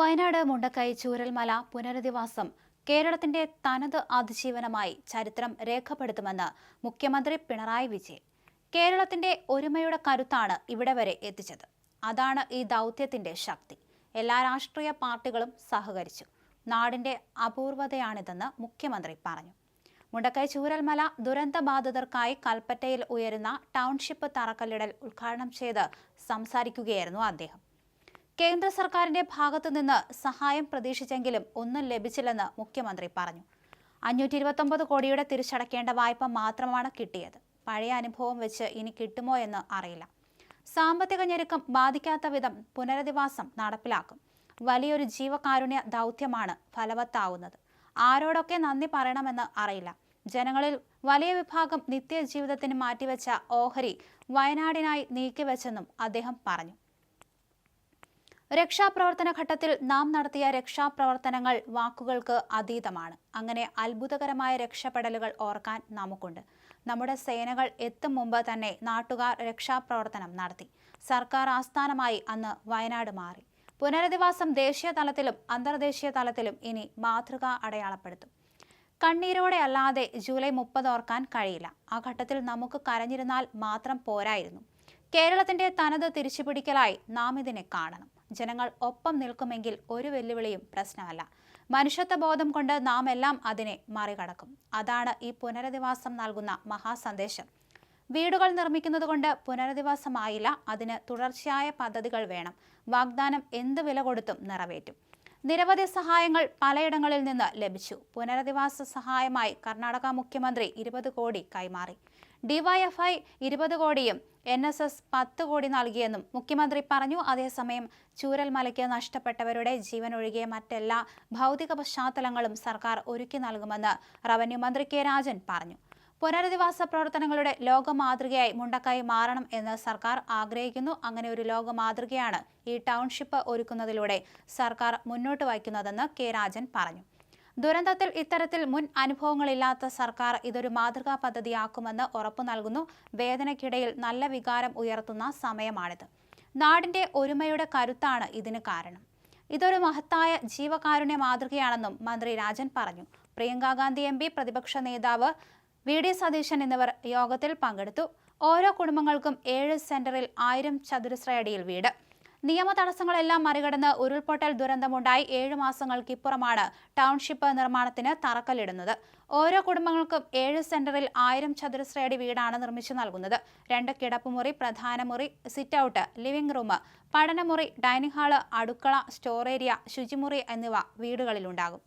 വയനാട് മുണ്ടക്കൈ ചൂരൽമല പുനരധിവാസം കേരളത്തിന്റെ തനത് അതിജീവനമായി ചരിത്രം രേഖപ്പെടുത്തുമെന്ന് മുഖ്യമന്ത്രി പിണറായി വിജയൻ. കേരളത്തിന്റെ ഒരുമയുടെ കരുത്താണ് ഇവിടെ വരെ എത്തിച്ചത്. അതാണ് ഈ ദൗത്യത്തിന്റെ ശക്തി. എല്ലാ രാഷ്ട്രീയ പാർട്ടികളും സഹകരിച്ചു. നാടിന്റെ അപൂർവതയാണിതെന്ന് മുഖ്യമന്ത്രി പറഞ്ഞു. മുണ്ടക്കൈ ചൂരൽമല ദുരന്തബാധിതർക്കായി കൽപ്പറ്റയിൽ ഉയരുന്ന ടൗൺഷിപ്പ് തറക്കല്ലിടൽ ഉദ്ഘാടനം ചെയ്ത് സംസാരിക്കുകയായിരുന്നു അദ്ദേഹം. കേന്ദ്ര സർക്കാരിന്റെ ഭാഗത്തുനിന്ന് സഹായം പ്രതീക്ഷിച്ചെങ്കിലും ഒന്നും ലഭിച്ചില്ലെന്ന് മുഖ്യമന്ത്രി പറഞ്ഞു. അഞ്ഞൂറ്റി ഇരുപത്തൊമ്പത് കോടിയുടെ തിരിച്ചടക്കേണ്ട വായ്പ മാത്രമാണ് കിട്ടിയത്. പഴയ അനുഭവം വെച്ച് ഇനി കിട്ടുമോ എന്ന് അറിയില്ല. സാമ്പത്തിക ഞെരുക്കം ബാധിക്കാത്ത വിധം പുനരധിവാസം നടപ്പിലാക്കും. വലിയൊരു ജീവകാരുണ്യ ദൗത്യമാണ് ഫലവത്താവുന്നത്. ആരോടൊക്കെ നന്ദി പറയണമെന്ന് അറിയില്ല. ജനങ്ങളിൽ വലിയ വിഭാഗം നിത്യജീവിതത്തിന് മാറ്റിവെച്ച ഓഹരി വയനാടിനായി നീക്കിവെച്ചെന്നും അദ്ദേഹം പറഞ്ഞു. രക്ഷാപ്രവർത്തന ഘട്ടത്തിൽ നാം നടത്തിയ രക്ഷാപ്രവർത്തനങ്ങൾ വാക്കുകൾക്ക് അതീതമാണ്. അങ്ങനെ അത്ഭുതകരമായ രക്ഷപ്പെടലുകൾ ഓർക്കാൻ നമുക്കുണ്ട്. നമ്മുടെ സേനകൾ എത്തും മുമ്പ് തന്നെ നാട്ടുകാർ രക്ഷാപ്രവർത്തനം നടത്തി. സർക്കാർ ആസ്ഥാനമായി അന്ന് വയനാട് മാറി. പുനരധിവാസം ദേശീയ തലത്തിലും അന്തർദേശീയ തലത്തിലും ഇനി മാതൃക അടയാളപ്പെടുത്തും. കണ്ണീരോടെ അല്ലാതെ ജൂലൈ മുപ്പത് ഓർക്കാൻ കഴിയില്ല. ആ ഘട്ടത്തിൽ നമുക്ക് കരഞ്ഞിരുന്നാൽ മാത്രം പോരായിരുന്നു. കേരളത്തിന്റെ തനത് തിരിച്ചുപിടിക്കലായി നാം ഇതിനെ കാണണം. ജനങ്ങൾ ഒപ്പം നിൽക്കുമെങ്കിൽ ഒരു വെല്ലുവിളിയും പ്രശ്നമല്ല. മനുഷ്യത്വ ബോധം കൊണ്ട് നാം എല്ലാം അതിനെ മറികടക്കും. അതാണ് ഈ പുനരധിവാസം നൽകുന്ന മഹാസന്ദേശം. വീടുകൾ നിർമ്മിക്കുന്നത് കൊണ്ട് പുനരധിവാസമായില്ല അതിന് തുടർച്ചയായ പദ്ധതികൾ വേണം. വാഗ്ദാനം എന്ത് വില കൊടുത്തും നിറവേറ്റും. നിരവധി സഹായങ്ങൾ പലയിടങ്ങളിൽ നിന്ന് ലഭിച്ചു. പുനരധിവാസ സഹായമായി കർണാടക മുഖ്യമന്ത്രി ഇരുപത് കോടി കൈമാറി. ഡിവൈഎഫ്ഐ ഇരുപത് കോടിയും എൻ എസ് എസ് പത്ത് കോടി നൽകിയെന്നും മുഖ്യമന്ത്രി പറഞ്ഞു. അതേസമയം ചൂരൽമലയ്ക്ക് നഷ്ടപ്പെട്ടവരുടെ ജീവൻ ഒഴികെ മറ്റെല്ലാ ഭൗതിക പശ്ചാത്തലങ്ങളും സർക്കാർ ഒരുക്കി നൽകുമെന്ന് റവന്യൂ മന്ത്രി കെ രാജൻ പറഞ്ഞു. പുനരധിവാസ പ്രവർത്തനങ്ങളുടെ ലോക മാതൃകയായി മുണ്ടക്കൈ മാറണം എന്ന് സർക്കാർ ആഗ്രഹിക്കുന്നു. അങ്ങനെ ഒരു ലോക മാതൃകയാണ് ഈ ടൗൺഷിപ്പ് ഒരുക്കുന്നതിലൂടെ സർക്കാർ മുന്നോട്ട് വയ്ക്കുന്നതെന്ന് കെ രാജൻ പറഞ്ഞു. ദുരന്തത്തിൽ ഇത്തരത്തിൽ മുൻ അനുഭവങ്ങളില്ലാത്ത സർക്കാർ ഇതൊരു മാതൃകാ പദ്ധതിയാക്കുമെന്ന് ഉറപ്പു നൽകുന്നു. വേദനയ്ക്കിടയിൽ നല്ല വികാരം ഉയർത്തുന്ന സമയമാണിത്. നാടിന്റെ ഒരുമയുടെ കരുത്താണ് ഇതിന് കാരണം. ഇതൊരു മഹത്തായ ജീവകാരുണ്യ മാതൃകയാണെന്നും മന്ത്രി രാജൻ പറഞ്ഞു. പ്രിയങ്കാഗാന്ധി ഗാന്ധി എം പ്രതിപക്ഷ നേതാവ് വി. ഡി. സതീശൻ എന്നിവർ യോഗത്തിൽ പങ്കെടുത്തു. ഓരോ കുടുംബങ്ങൾക്കും ഏഴ് സെന്ററിൽ ആയിരം ചതുരശ്രയടിയിൽ വീട്. നിയമ തടസ്സങ്ങളെല്ലാം മറികടന്ന് ഉരുൾപൊട്ടൽ ദുരന്തമുണ്ടായി ഏഴു മാസങ്ങൾക്കിപ്പുറമാണ് ടൗൺഷിപ്പ് നിർമ്മാണത്തിന് തറക്കല്ലിടുന്നത്. ഓരോ കുടുംബങ്ങൾക്കും ഏഴ് സെന്ററിൽ ആയിരം ചതുരശ്രയടി വീടാണ് നിർമ്മിച്ചു നൽകുന്നത്. രണ്ട് കിടപ്പുമുറി പ്രധാന മുറി സിറ്റ് ഔട്ട് ലിവിംഗ് റൂം പഠനമുറി ഡൈനിങ് ഹാൾ അടുക്കള സ്റ്റോർ ഏരിയ ശുചിമുറി എന്നിവ വീടുകളിലുണ്ടാകും.